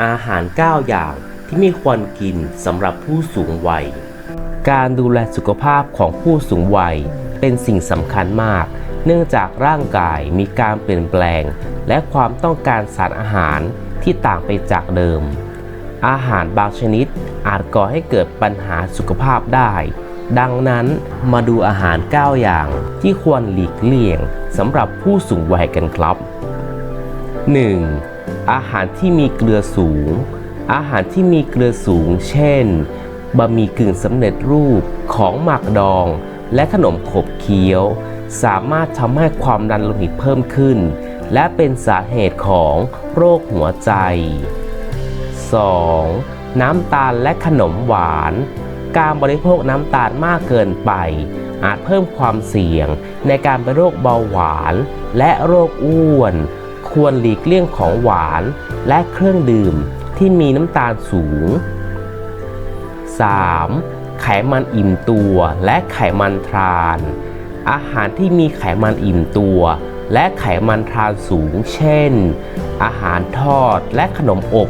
อาหาร 9 อย่างที่ไม่ควรกินสำหรับผู้สูงวัย การดูแลสุขภาพของผู้สูงวัยเป็นสิ่งสำคัญมาก เนื่องจากร่างกายมีการเปลี่ยนแปลง และความต้องการสารอาหารที่ต่างไปจากเดิม อาหารบางชนิดอาจก่อให้เกิดปัญหาสุขภาพได้ ดังนั้นมาดูอาหาร 9 อย่างที่ควรหลีกเลี่ยงสำหรับผู้สูงวัยกันครับ 1. อาหารที่มีเกลือสูง อาหารที่มีเกลือสูง เช่นบะหมี่กึ่งสำเร็จรูปของหมักดอง และขนมขบเคี้ยว สามารถทำให้ความดันโลหิตเพิ่มขึ้น และเป็นสาเหตุของโรคหัวใจ 2. น้ำตาลและขนมหวาน การบริโภคน้ำตาลมากเกินไป อาจเพิ่มความเสี่ยงในการเป็นโรคเบาหวาน และโรคอ้วน ควรหลีกเลี่ยงของหวานและเครื่องดื่มที่มีน้ำตาลสูง 3. ไขมันอิ่มตัวและไขมันทราน อาหารที่มีไขมันอิ่มตัวและไขมันทรานสูง เช่น อาหารทอดและขนมอบ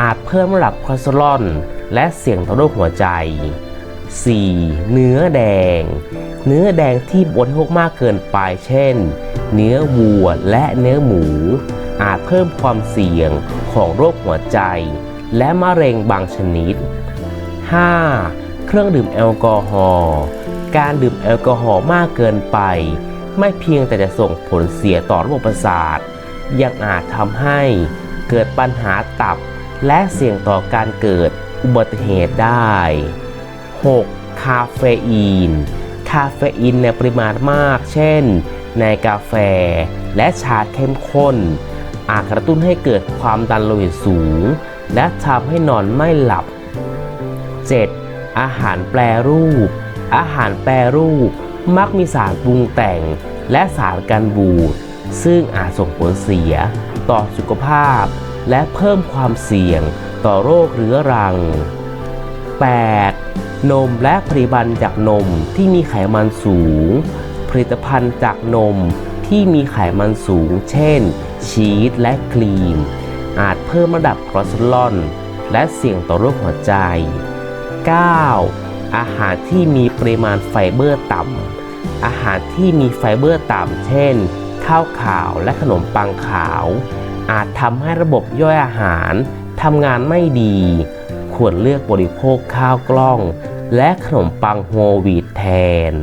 อาจเพิ่มระดับคอเลสเตอรอลและเสี่ยงต่อโรคหัวใจ 4. เนื้อแดง เนื้อแดงที่บริโภคมากเกินไป เช่น เนื้อวัวและเนื้อหมู อาจเพิ่มความเสี่ยงของโรคหัวใจ และมะเร็งบางชนิด 5. เครื่องดื่มแอลกอฮอล์การดื่มแอลกอฮอล์มากเกินไป ไม่เพียงแต่จะส่งผลเสียต่อระบบประสาท ยังอาจทำให้เกิดปัญหาตับ และเสี่ยงต่อการเกิดอุบัติเหตุได้ 6. คาเฟอีน คาเฟอีนในปริมาณมาก เช่น ในกาแฟ และชาเข้มข้น อาจกระตุ้นให้เกิดความดันโลหิตสูง และทำให้นอนไม่หลับ 7. อาหารแปรรูป อาหารแปรรูปมักมีสารปรุงแต่ง และสารกันบูด ซึ่งอาจส่งผลเสีย ต่อสุขภาพ และเพิ่มความเสี่ยง ต่อโรคเรื้อรัง 8. นมและผลิตภัณฑ์จากนมที่มีไขมันสูง ผลิตภัณฑ์จากนมที่มีไขมันสูง เช่น ชีสและครีม อาจเพิ่มระดับคอเลสเตอรอลและเสี่ยงต่อโรคหัวใจ 9. อาหารที่มีปริมาณไฟเบอร์ต่ำ อาหารที่มีไฟเบอร์ต่ำ เช่น ข้าวขาวและขนมปังขาว อาจทำให้ระบบย่อยอาหารทำงานไม่ดี ควรเลือกบริโภคข้าวกล้อง และขนมปังโฮลวีตแทน